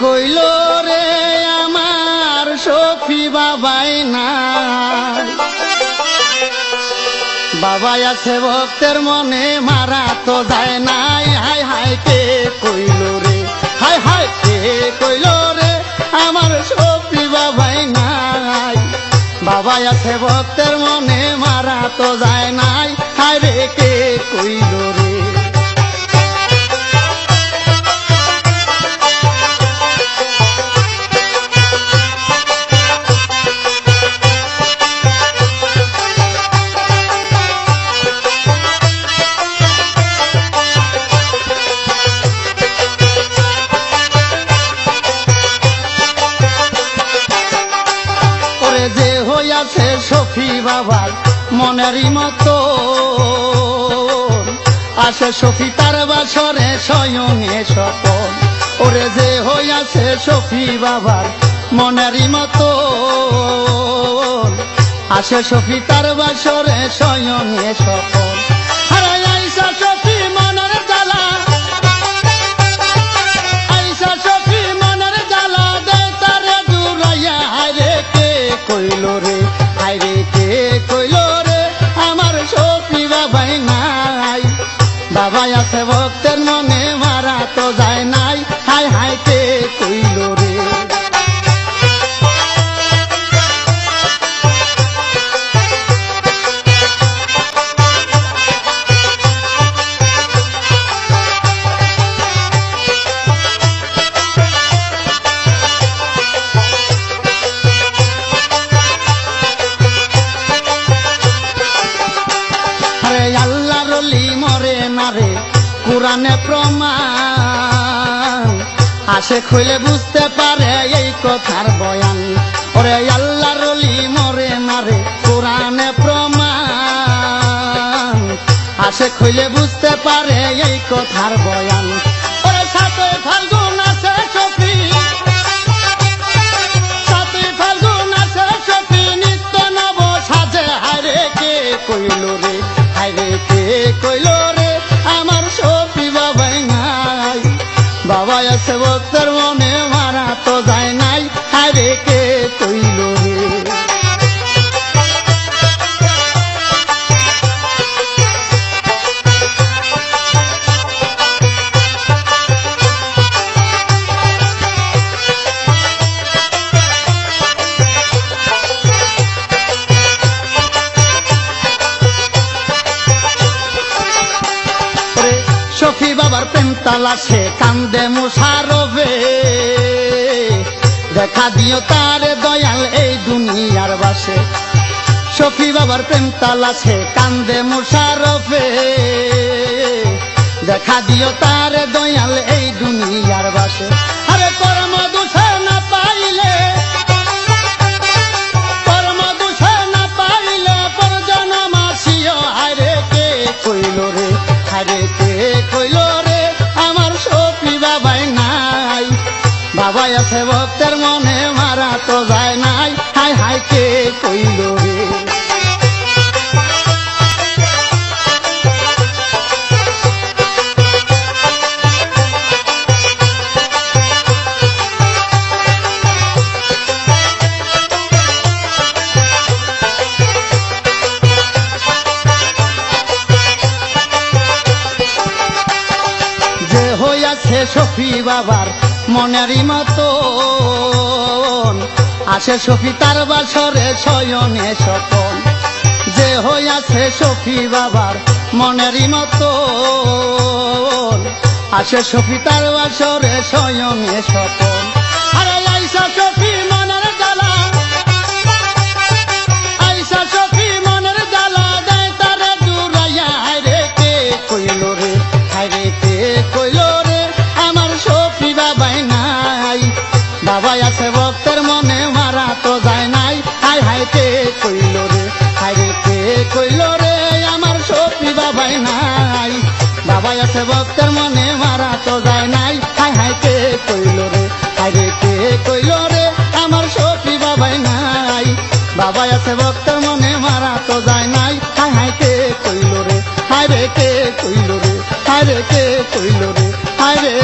কইল রে আমার সফি বাবাই না? বাবাই আছে ভক্তের মনে, মারা তো যায় নাই হাই হাই কে কইল রে? হাই হাই, কে কইল রে আমার সফি বাবাই নাই বাবাই আছে ভক্তের মনে, মারা তো যায় নাই হাই, রে, কে কইল রে? হইয়াছে সফি বাবার মনেরই মতো। আসে সফি তার বাসরে স্বয়ংে সপন ওরে যে হইয়াছে সফি বাবার মনেরই মতো। আসে সফি তার বাসরে স্বয়ংে সপন কইল রে? হায়রে, কে কইল রে? আমার সখী বাবাই নাই। বাবাই আছে ভক্তের মনে, মারা তো যায় নাই। হাই হাই কে কইল আসে খুলে বুঝতে পারে এই কথার বয়ান। ওরে আল্লাহ রলি মরে নারে কোরআনে প্রমাণ। আসে খুলে বুঝতে পারে এই কথার বয়ান। কইল রে? সখী বাবার সে কান্দে মুসারবে দেখা দিও তারে দয়াল এই দুনিয়ার বাসে। সখী বাবার পেন্তালা সে কান্দে মুসারফে দেখা দিও তারে দয়াল এই দুনিয়ার কইল রে। সফি বাবার মনেরই মতো আসে সফি তার বাসরে শয়নে সপন যে হইয়াছে সফি বাবার মনেরই মতো আসে সফি তার বাসরে শয়নে সপন আরে আইসা তো যায় নাই। হাই হাই কে কইল রে? হায়রে কে কইল রে? আমার সখী বাবাই নাই। বাবাই আছে ভক্ত, মনে মারা তো যায় নাই। হাই হাই কে কইল রে? হাই রে কে কইল রে? হাই রে কে কইল রে? হাই রে?